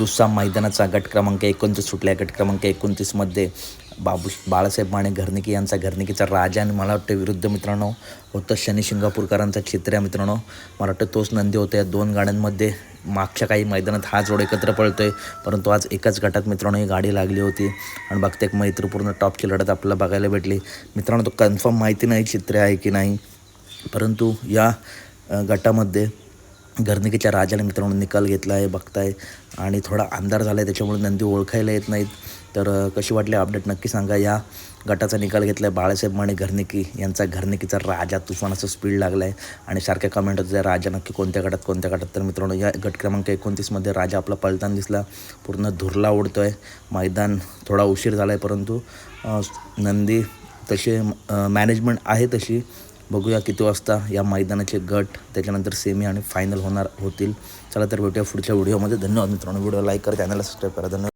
दुसरा मैदानाचा गट क्रमांक एकोणतीस सुटला गट क्रमांक एकोणतीसमध्ये बाबू बाळासाहेब माने घरनिकी यांचा घरनिकीचा राजा आणि मला वाटतं विरुद्ध मित्रांनो होतं शनी शिंगापूरकरांचा चित्र्या मित्रांनो. मला वाटतं तोच नंदी होता या दोन गाड्यांमध्ये. मागच्या काही मैदानात हा जोड एकत्र पळतो आहे परंतु आज एकाच गटात मित्रांनो ही गाडी लागली होती. आणि बघते एक मैत्रीपूर्ण टॉपची लढत आपल्याला बघायला भेटली. मित्रांनो तो कन्फर्म माहिती नाही चित्रे आहे की नाही. परंतु या गटामध्ये घरनिकीच्या राजाने मित्रांनो निकाल घेतला आहे बघताय. आणि थोडा अंधार झाला आहे त्याच्यामुळे नंदी ओळखायला येत नाहीत. तर कशी वाटली अपडेट? नक्की सांगा. या गटाचा निकाल घेतला आहे बाळासाहेब माने घरनिकी. यांचा घरनिकीचा राजा तुफान असं स्पीड लागला आहे आणि सारख्या कमेंट होत्या राजा नक्की कोणत्या गटात कोणत्या गटात? तर मित्रांनो या गट क्रमांक एकोणतीसमध्ये राजा आपला पळताना दिसला. पूर्ण धुरला ओढतो आहे मैदान थोडा उशीर झाला आहे परंतु नंदी तसे मॅनेजमेंट आहे तशी. बघूया किती वाजता या मैदानाचे गट त्याच्यानंतर सेमी आणि फायनल होणार होतील. चला तर भेटूया पुढच्या व्हिडिओमध्ये धन्यवाद मित्रांनो. व्हिडिओ लाईक करा चॅनलला सबस्क्राईब करा. धन्यवाद.